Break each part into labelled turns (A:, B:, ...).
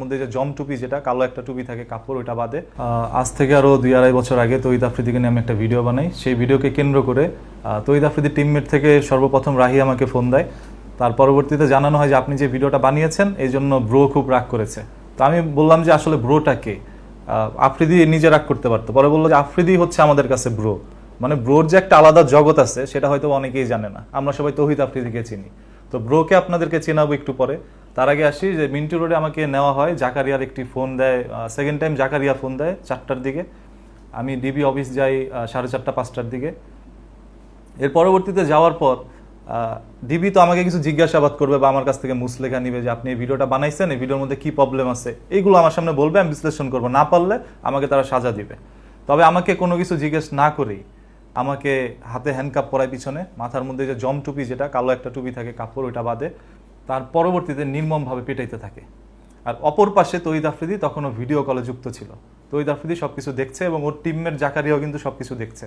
A: মধ্যে যে জম টুপি যেটা, কালো একটা টুপি থাকে, কাপড় ওটা বাদে। আজ থেকে আরও দুই আড়াই বছর আগে তৈদ আফ্রিদিকে নিয়ে আমি একটা ভিডিও বানাই। সেই ভিডিওকে কেন্দ্র করে তৈদ আফ্রিদি টিমমেট থেকে সর্বপ্রথম রাহি আমাকে ফোন দেয়। তার পরবর্তীতে জানানো হয় যে, আপনি যে ভিডিওটা বানিয়েছেন, এই জন্য ব্রো খুব রাগ করেছে। তো আমি বললাম যে, আসলে ব্রোটা কে? আফ্রিদি নিজে রাগ করতে পারতো। পরে বলল যে, আফ্রিদি হচ্ছে আমাদের কাছে ব্রো মানে ব্রোর যে একটা আলাদা জগৎ আছে, সেটা হয়তো অনেকেই জানে না। আমরা সবাই তৌহিদ আফ্রিদিকে চিনি। তো ব্রোকে আপনাদেরকে চেনাবো একটু পরে। তার আগে আসি যে মিন্টু রোডে আমাকে নেওয়া হয়, জাকারিয়ার একটি ফোন দেয় সেকেন্ড টাইম জাকারিয়া ফোন দেয়, চারটার দিকে। আমি ডিবি অফিস যাই সাড়ে চারটা, পাঁচটার দিকে। এর পরবর্তীতে যাওয়ার পর ডিবি তো আমাকে কিছু জিজ্ঞাসাবাদ করবে বা আমার কাছ থেকে মুসলেখা নিবে যে আপনি এই ভিডিওটা বানাইছেন, এই ভিডিওর মধ্যে কী প্রবলেম আছে? এইগুলো আমার সামনে বলবে, আমি বিশ্লেষণ করব। না পারলে আমাকে তারা সাজা দিবে। তবে আমাকে কোনো কিছু জিজ্ঞেস না করেই আমাকে হাতে হ্যান্ডকাপ পরায় পিছনে, মাথার মধ্যে যে জম টুপি যেটা, কালো একটা টুপি থাকে, কাপড় ওইটা বাদে তার পরবর্তীতে নির্মমভাবে পেটাইতে থাকে। আর অপর পাশে তৈদ আফ্রিদি তখনও ভিডিও কলে যুক্ত ছিল। তৈদ আফ্রিদি সব কিছু দেখছে এবং ওর টিমের জাকারিয়াও কিন্তু সব কিছু দেখছে।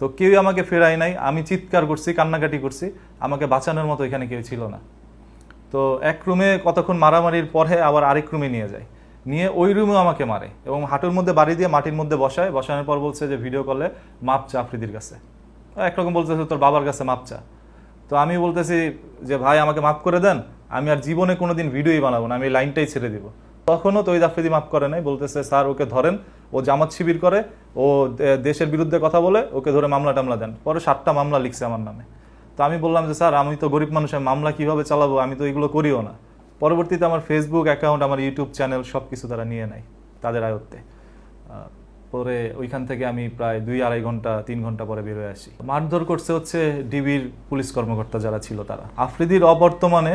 A: তো কেউ আমাকে ফেরাই নাই, আমি চিৎকার করছি, কান্নাকাটি করছি, আমাকে বাঁচানোর মতো এখানে কেউ ছিল না। তো এক রুমে কতক্ষণ মারামারির পরে আবার আরেক রুমে নিয়ে যায়। নিয়ে ওই রুমেও আমাকে মারে এবং হাঁটুর মধ্যে বাড়ি দিয়ে মাটির মধ্যে বসায়। বসানোর পর বলছে যে, ভিডিও কলে মাপ চা আফ্রিদির কাছে। একরকম বলতেছে, তোর বাবার কাছে মাপ চা। তো আমি বলতেছি যে, ভাই, আমাকে মাফ করে দেন। আমি আর জীবনে কোনোদিন ভিডিওই বানাবো না, আমি লাইনটাই ছেড়ে দিব। তখনও তৈদ আফ্রিদি মাফ করে নাই, বলতেছে, স্যার, ওকে ধরেন, ও জামাত শিবির করে, ও দেশের বিরুদ্ধে কথা বলে, ওকে ধরে মামলা টামলা দেন। পরে সাতটা মামলা লিখছে আমার নামে। তো আমি বললাম যে, স্যার, আমি তো গরিব মানুষের, মামলা কীভাবে চালাবো? আমি তো এগুলো করিও না। পরবর্তীতে আমার ফেসবুক অ্যাকাউন্ট আমার ইউটিউব চ্যানেল সব কিছু তারা নিয়ে নেয়, তাদের আয়ত্তে। পরে ওইখান থেকে আমি প্রায় দুই আড়াই ঘণ্টা, তিন ঘণ্টা পরে বেরোয় আসি। মারধর করছে হচ্ছে ডিবির পুলিশ কর্মকর্তা যারা ছিল তারা। আফ্রিদির অবর্তমানে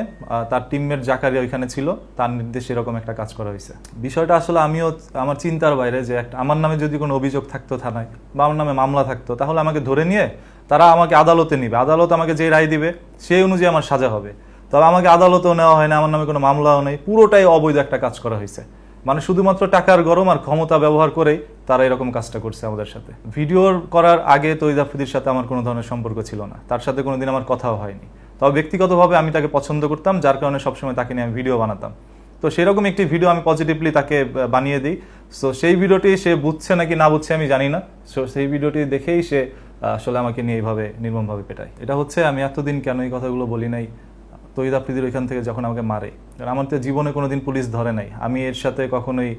A: তার টিমমেট জাকারিয়া ওইখানে ছিল, তার নির্দেশে এরকম একটা কাজ করা হয়েছে। বিষয়টা আসলে আমিও, আমার চিন্তার বাইরে যে একটা, আমার নামে যদি কোনো অভিযোগ থাকতো থানায় বা আমার নামে মামলা থাকতো, তাহলে আমাকে ধরে নিয়ে তারা আমাকে আদালতে নিবে। আদালত আমাকে যে রায় দিবে, সেই অনুযায়ী আমার সাজা হবে। তবে আমাকে আদালতেও নেওয়া হয় না, আমার নামে কোনো মামলাও নেই। পুরোটাই অবৈধ একটা কাজ করা হয়েছে। মানে শুধুমাত্র টাকার গরম আর ক্ষমতা ব্যবহার করেই তারা এরকম কাজটা করছে আমাদের সাথে। ভিডিও করার আগে তৈদ আফ্রিদির সাথে আমার কোনো ধরনের সম্পর্ক ছিল না। তার সাথে কোনোদিন আমার কথাও হয়নি। তবে ব্যক্তিগতভাবে আমি তাকে পছন্দ করতাম, যার কারণে সবসময় তাকে নিয়ে আমি ভিডিও বানাতাম। তো সেরকম একটি ভিডিও আমি পজিটিভলি তাকে বানিয়ে দিই। সো সেই ভিডিওটি সে বুঝছে নাকি না বুঝছে আমি জানি না। সো সেই ভিডিওটি দেখেই সে আসলে আমাকে নিয়ে এইভাবে নির্মমভাবে পেটায়। এটা হচ্ছে আমি এতদিন কেন এই কথাগুলো বলি নাই তৈদ আফ্রিদির ওইখান থেকে যখন আমাকে মারে। আমার তো জীবনে কোনোদিন পুলিশ ধরে নাই। আমি এর সাথে কখনোই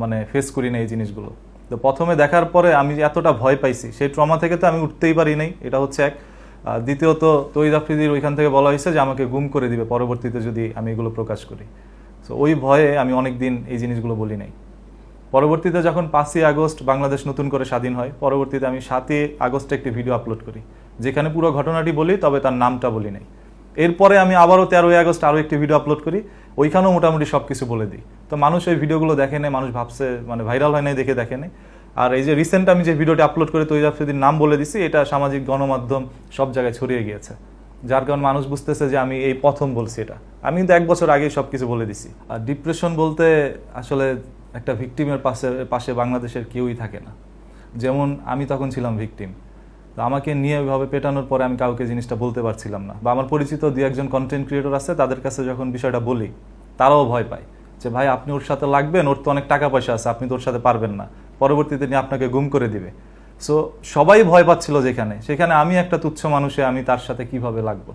A: মানে ফেস করি না এই জিনিসগুলো। তো প্রথমে দেখার পরে আমি এতটা ভয় পাইছি, সেই ট্রমা থেকে তো আমি উঠতেই পারি নাই, এটা হচ্ছে এক। দ্বিতীয়ত তৈদ আফ্রিদির ওইখান থেকে বলা হয়েছে যে আমাকে গুম করে দিবে, পরবর্তীতে যদি আমি এগুলো প্রকাশ করি। সো ওই ভয়ে আমি অনেক দিন এই জিনিসগুলো বলি নাই। পরবর্তীতে যখন পাঁচই আগস্ট বাংলাদেশ নতুন করে স্বাধীন হয়, পরবর্তীতে আমি সাতই আগস্টে একটি ভিডিও আপলোড করি। যেখানে পুরো ঘটনাটি বলি, তবে তার নামটা বলি নাই। এরপরে আমি আবারও তেরোই আগস্ট আরও একটি ভিডিও আপলোড করি। ওইখানেও মোটামুটি সব কিছু বলে দিই। তো মানুষ ওই ভিডিওগুলো দেখে নেয়, মানুষ ভাবছে মানে ভাইরাল হয় নাই দেখে দেখে নেয়। আর এই যে রিসেন্ট আমি যে ভিডিওটি আপলোড করে তৈরি আফ্রিদির নাম বলে দিছি, এটা সামাজিক গণমাধ্যম সব জায়গায় ছড়িয়ে গিয়েছে। যার কারণে মানুষ বুঝতেছে যে আমি এই প্রথম বলছি এটা। আমি কিন্তু এক বছর আগেই সব কিছু বলে দিছি। আর ডিপ্রেশন বলতে আসলে একটা ভিকটিমের পাশে পাশে বাংলাদেশের কেউই থাকে না। যেমন আমি তখন ছিলাম ভিকটিম তো আমাকে নিয়ে ওইভাবে পেটানোর পরে আমি কাউকে জিনিসটা বলতে পারছিলাম না। বা আমার পরিচিত দু একজন কন্টেন্ট ক্রিয়েটর আছে, তাদের কাছে যখন বিষয়টা বলি, তারাও ভয় পায় যে, ভাই, আপনি ওর সাথে লাগবেন, ওর তো অনেক টাকা পয়সা আছে, আপনি তো ওর সাথে পারবেন না। পরবর্তীতে নিয়ে আপনাকে গুম করে দিবে। সো সবাই ভয় পাচ্ছিল যেখানে। সেখানে আমি একটা তুচ্ছ মানুষে আমি তার সাথে কীভাবে লাগবো?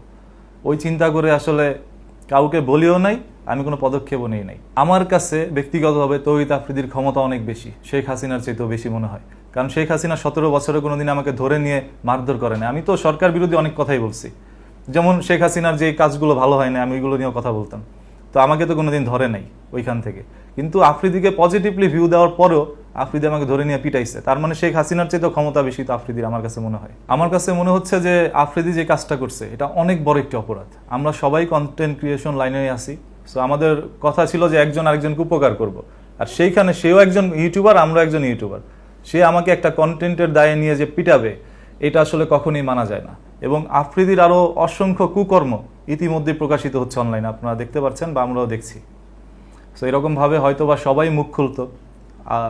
A: ওই চিন্তা করে আসলে কাউকে বলিও নাই, আমি কোনো পদক্ষেপও নেই নাই। আমার কাছে ব্যক্তিগতভাবে তৌহিদ আফ্রিদির ক্ষমতা অনেক বেশি, শেখ হাসিনার চাইতেও বেশি মনে হয়। কারণ শেখ হাসিনা সতেরো বছরে কোনোদিন আমাকে ধরে নিয়ে মারধর করে না আমি তো সরকার বিরোধী অনেক কথাই বলছি। যেমন শেখ হাসিনার যে কাজগুলো ভালো হয় না আমি ওইগুলো নিয়েও কথা বলতাম। তো আমাকে তো কোনোদিন ধরে নাই ওইখান থেকে। কিন্তু আফ্রিদিকে পজিটিভলি ভিউ দেওয়ার পরেও আফ্রিদি আমাকে ধরে নিয়ে পিটাইছে। তার মানে শেখ হাসিনার চেয়ে তো ক্ষমতা বেশি তো আফ্রিদির আমার কাছে মনে হয়। আমার কাছে মনে হচ্ছে যে আফ্রিদি যে কাজটা করছে, এটা অনেক বড় একটি অপরাধ। আমরা সবাই কন্টেন্ট ক্রিয়েশন লাইনে আসি সো আমাদের কথা ছিল যে একজন আরেকজনকে উপকার করব। আর সেইখানে সেও একজন ইউটিউবার আমরা একজন ইউটিউবার সে আমাকে একটা কন্টেন্টের দায়ে নিয়ে যে পিটাবে, এটা আসলে কখনোই মানা যায় না। এবং আফ্রিদির আরও অসংখ্য কুকর্ম ইতিমধ্যে প্রকাশিত হচ্ছে অনলাইনে আপনারা দেখতে পাচ্ছেন বা আমরাও দেখছি। সো এরকমভাবে হয়তো বা সবাই মুখ খুলতো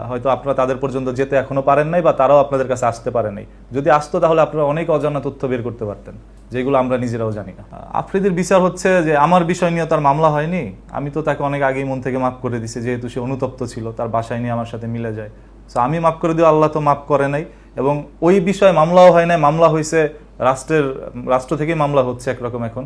A: হয়তো আপনারা তাদের পর্যন্ত যেতে এখনও পারেন নাই বা তারাও আপনাদের কাছে আসতে পারেন নাই। যদি আসতো তাহলে আপনারা অনেক অজানা তথ্য বের করতে পারতেন, যেগুলো আমরা নিজেরাও জানি না। আফ্রিদির বিচার হচ্ছে যে আমার বিষয় নিয়ে তার মামলা হয়নি, আমি তো তাকে অনেক আগেই মন থেকে মাফ করে দিছি, যেহেতু সে অনুতপ্ত ছিল, তার বাসায় নিয়ে আমার সাথে মিলে যায়। তো আমি মাফ করে দিও, আল্লাহ তো মাফ করে নাই। এবং ওই বিষয়ে মামলাও হয় নাই, মামলা হয়েছে রাষ্ট্রের, রাষ্ট্র থেকেই মামলা হচ্ছে একরকম এখন।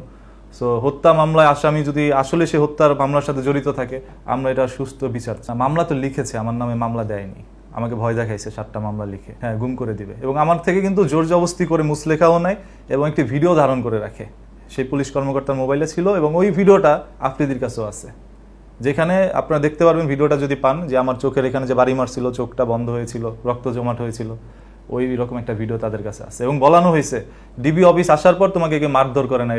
A: সো হত্যা মামলায় আসামি যদি আসলে সে হত্যার মামলার সাথে জড়িত থাকে, আমরা এটা সুস্থ বিচার। মামলা তো লিখেছে, আমার নামে মামলা দেয়নি। আমাকে ভয় দেখাইছে, সাতটা মামলা লিখে। হ্যাঁ গুম করে দিবে। এবং আমার থেকে কিন্তু জোর জবস্তি করে মুসলেখাও নাই এবং একটি ভিডিও ধারণ করে রাখে। সেই পুলিশ কর্মকর্তার মোবাইলে ছিল এবং ওই ভিডিওটা আফ্রিদির কাছেও আছে। যেখানে আপনারা দেখতে পারবেন ভিডিওটা যদি পান, যে আমার চোখের এখানে যে বাড়ি মারছিল, চোখটা বন্ধ হয়েছিল, রক্ত জমাট হয়েছিল, ওই রকম একটা ভিডিও তাদের কাছে আছে। এবং বলানো হয়েছে ডিবি অফিস আসার পর তোমাকে মারধর করে না